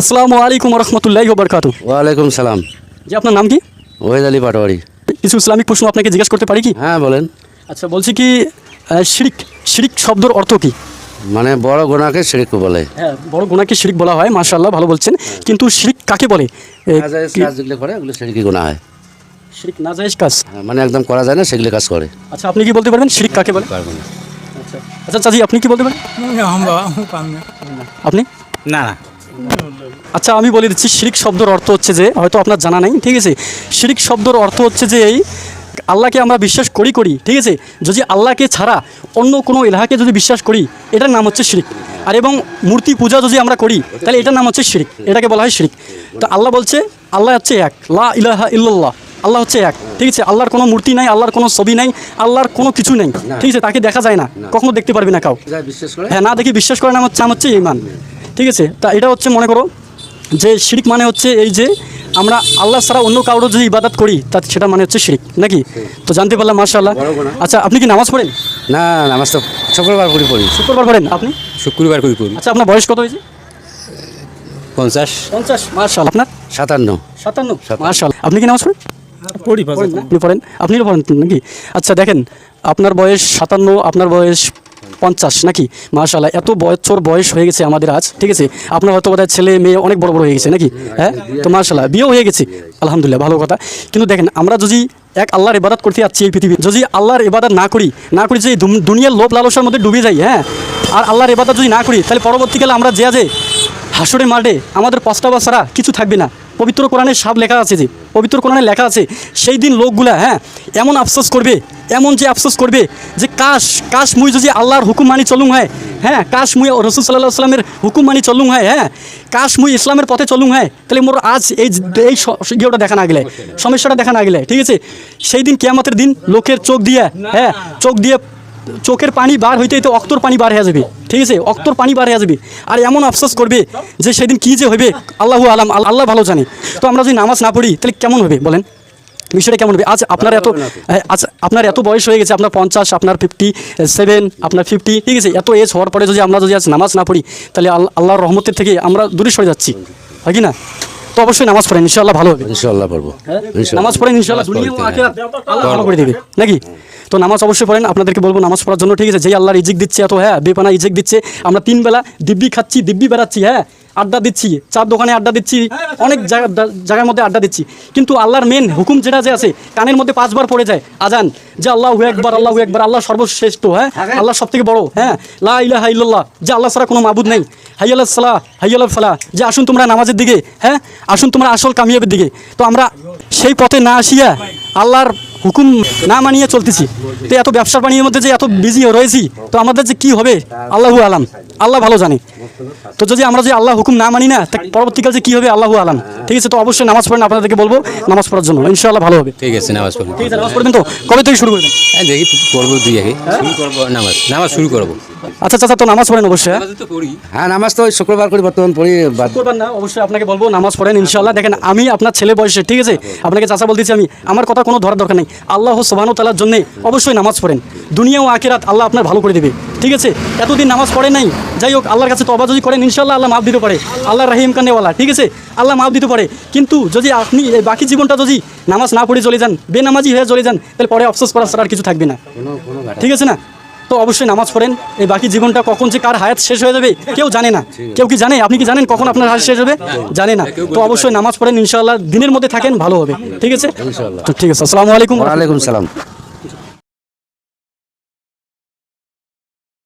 আসসালামু আলাইকুম রহমতুল্লাহ বরকাত ওয়ালাইকুম সালাম জি আপনার নাম কি ওহেদ আলী পাটোয়ারি কিছু ইসলামিক প্রশ্ন আপনাকে জিজ্ঞেস করতে পারি কি হ্যাঁ বলেন আচ্ছা বলছি কি শিরিক শিরিক শব্দর অর্থ কি মানে বড় গোনাকে শিরিক বলে হ্যাঁ বড় গোনাকে শিরিক বলা হয় মাশাআল্লাহ ভালো বলছেন কিন্তু শিরিক কাকে বলে গোনা হয় শিরিক কাজ মানে একদম করা যায় না সেগুলো কাজ করে আচ্ছা আপনি কি বলতে পারবেন শিরিক কাকে বলে আচ্ছা চাচি আপনি কি বলতে পারেন আপনি না না আচ্ছা আমি বলে দিচ্ছি শিরিক শব্দর অর্থ হচ্ছে যে হয়তো আপনার জানা নাই ঠিক আছে? শিরিক শব্দর অর্থ হচ্ছে যে এই আল্লাহকে আমরা বিশ্বাস করি করি ঠিক আছে? যদি আল্লাহকে ছাড়া অন্য কোনো ইলাহাকে যদি বিশ্বাস করি এটার নাম হচ্ছে শিরিক। আর এবং মূর্তি পূজা যদি আমরা করি তাহলে এটার নাম হচ্ছে শিরিক। এটাকে বলা হয় শিরিক। তো আল্লাহ বলছে আল্লাহ হচ্ছে এক লা ইলাহা ইল্লাল্লাহ আল্লাহ হচ্ছে এক ঠিক আছে? আল্লাহর কোনো মূর্তি নাই আল্লাহর কোনো ছবি নাই আল্লাহর কোনো কিছু নেই ঠিক আছে? তাকে দেখা যায় না কখনো দেখতে পারবি না কাউ। হ্যাঁ না দেখি বিশ্বাস করে নাম হচ্ছে নাম হচ্ছে ইমান। ঠিক আছে? তা এটা হচ্ছে মনে করো যে শিরিক মানে হচ্ছে এই যে আমরা আল্লাহ ছাড়া অন্য কারোর যদি ইবাদত করি তা সেটা মানে হচ্ছে শিরিক নাকি? তো জানতে পারলাম গুনাহ। আচ্ছা আপনি কি নামাজ পড়েন? না নামাজ তো শুক্রবার করে পড়ি। শুক্রবার পড়েন আপনি? শুক্রবার করে করি আচ্ছা আপনার বয়স কত হয়েছে? পঞ্চাশ। পঞ্চাশ মার্শাল আপনার? সাতান্ন। সাতান্ন মাশাআল্লাহ। আপনি কি নামাজ পড়েন? পড়ি পড়েন আপনি পড়েন আপনিও পড়েন নাকি? আচ্ছা দেখেন আপনার বয়স সাতান্ন আপনার বয়স পঞ্চাশ নাকি? মাশাল্লাহ এত বছর বয়স হয়ে গেছে আমাদের আজ, ঠিক আছে? আপনার হয়তো বোধহয় ছেলে মেয়ে অনেক বড় বড় হয়ে গেছে নাকি? হ্যাঁ? তো মাশাল্লাহ বিয়েও হয়ে গেছে। আলহামদুলিল্লাহ, ভালো কথা। কিন্তু দেখেন, আমরা যদি এক আল্লাহর ইবাদত করতে যাচ্ছি এই পৃথিবী যদি আল্লাহর ইবাদত না করি না করি যে দুনিয়ার লোভ লালসার মধ্যে ডুবে যাই হ্যাঁ? আর আল্লাহর ইবাদত যদি না করি, তাহলে পরবর্তীকালে আমরা যে যে হাসরে মাঠে আমাদের পস্তাবা ছাড়া কিছু থাকবে না। পবিত্র কোরআনে সব লেখা আছে যে, পবিত্র কোরআনে লেখা আছে, সেই দিন লোকগুলা হ্যাঁ এমন আফসোস করবে, এমন যে আফসোস করবে যে কাশ কাশ মুই যদি আল্লাহর হুকুম মানি চলুং হয় হ্যাঁ কাশ মুই রসুল সাল্লাহ আসলামের হুকুম মানি চলুং হয় হ্যাঁ কাশ মুই ইসলামের পথে চলুং হয়, তাহলে মোর আজ এই এই ইয়েটা দেখা না গেলে, সমস্যাটা দেখা না গেলে, ঠিক আছে? সেই দিন কেয়ামতের দিন লোকের চোখ দিয়ে হ্যাঁ চোখ দিয়ে চোখের পানি বার হইতে হইতে অক্তর পানি বার হয়ে যাবে। ঠিক আছে? অক্তর পানি বার হয়ে যাবে। আর এমন আফসোস করবে যে সেদিন কী যে হবে আল্লাহু আলাম আল্লাহ ভালো জানে। তো আমরা যদি নামাজ না পড়ি তাহলে কেমন হবে বলেন? বিষয়টা কেমন হবে? আজ আপনার এত হ্যাঁ, আজ আপনার এত বয়স হয়ে গেছে আপনার পঞ্চাশ আপনার ফিফটি সেভেন আপনার ফিফটি ঠিক আছে? এত এজ হওয়ার পরে যদি আমরা যদি আজ নামাজ না পড়ি তাহলে আল- আল্লাহর রহমতের থেকে আমরা দূরে সরে যাচ্ছি। হয় কি না? তো অবশ্যই নামাজ পড়েন ইনশাআল্লাহ ভালো হবে। ইনশাল্লাহ পড়ব। নামাজ পড়েন আল্লাহ ভালো করে দিবে। নাকি? তো নামাজ অবশ্যই পড়েন। আপনাদেরকে বলব, নামাজ পড়ার জন্য ঠিক আছে, যেই আল্লাহর ইজিক দিচ্ছে, এত হ্যাঁ বেপানা ইজিক দিচ্ছে, আমরা তিন বেলা দিব্যি খাচ্ছি, দিব্যি বেড়াচ্ছি হ্যাঁ আড্ডা দিচ্ছি, চার দোকানে আড্ডা দিচ্ছি, অনেক জায়গা, জায়গার মধ্যে আড্ডা দিচ্ছি। কিন্তু আল্লাহর মেন হুকুম যেটা যে আছে, কানের মধ্যে পাঁচবার পড়ে যায়, আজান, যে আল্লাহ একবার আল্লাহ একবার, আল্লাহ সর্বশ্রেষ্ঠ হ্যাঁ আল্লাহ সব থেকে বড় হ্যাঁ লা ইলাহা ইল্লাল্লাহ, যে আল্লাহ ছাড়া কোনো মাবুদ নেই। হাইয়াল সালাহ আল্লাহ ফালাহ, যে আসুন তোমরা নামাজের দিকে হ্যাঁ আসুন তোমরা আসল কামিয়াবের দিকে। তো আমরা সেই পথে না আসিয়া আল্লাহর হুকুম না মানিয়ে চলতেছি। তো এত ব্যবসা বাণিজ্যের মধ্যে যে এত বিজি রয়েছি, তো আমাদের যে কি হবে? আল্লাহু আলাম। আল্লাহ ভালো জানে। তো যদি আমরা যে আল্লাহ হুকুম না মানি না তা পরবর্তীকালে যে কি হবে আল্লাহু আলাম। ঠিক আছে তো অবশ্যই নামাজ পড়েন আপনাদেরকে বলব নামাজ পড়ার জন্য। ইনশাআল্লাহ ভালো হবে। ঠিক আছে নামাজ পড়ব ঠিক আছে নামাজ পড়বেন তো? কবে থেকে শুরু করবেন? হ্যাঁ দেখি পড়ব দুই আগে। শুরু করব নামাজ। নামাজ শুরু করব। আচ্ছা চাচা তো নামাজ পড়েন অবশ্যই হ্যাঁ? নামাজ তো হ্যাঁ নামাজ তো ওই শুক্রবার করে বর্তমান পড়ি বাদ করবেন না অবশ্যই আপনাকে বলব নামাজ পড়েন ইনশাল্লাহ দেখেন আমি আপনার ছেলে বয়সে ঠিক আছে? আপনাকে চাচা বলতেছি আমি আমার কথা কোনো ধরার দরকার নেই। আল্লাহ সোবানো তালার জন্য অবশ্যই নামাজ পড়েন। দুনিয়া ও আখেরাত আল্লাহ আপনার ভালো করে দেবে। ঠিক আছে? এতদিন নামাজ পড়ে নাই। যাই হোক আল্লাহর কাছে তবা যদি করেন ইনশাল্লাহ আল্লাহ মাফ দিতে পারে। আল্লাহ রাহিম কান্নেওয়ালা ঠিক আছে? আল্লাহ মাফ দিতে পারে। কিন্তু যদি আপনি বাকি জীবনটা যদি নামাজ না পড়ে চলে যান বেনামাজি হয়ে চলে যান তাহলে পরে আফসোস করার ছাড়া আর কিছু থাকবে না। ঠিক আছে না? তো অবশ্যই নামাজ পড়েন। এই বাকি জীবনটা কখন যে কার হায়াত শেষ হয়ে যাবে কেউ জানে না। কেউ কি জানে? আপনি কি জানেন কখন আপনার হায়াত শেষ হবে? জানে না। তো অবশ্যই নামাজ পড়েন ইনশাআল্লাহ। দিনের মধ্যে থাকেন ভালো হবে। ঠিক আছে? তো ঠিক আছে আসসালামু আলাইকুম। ওয়ালাইকুম সালাম।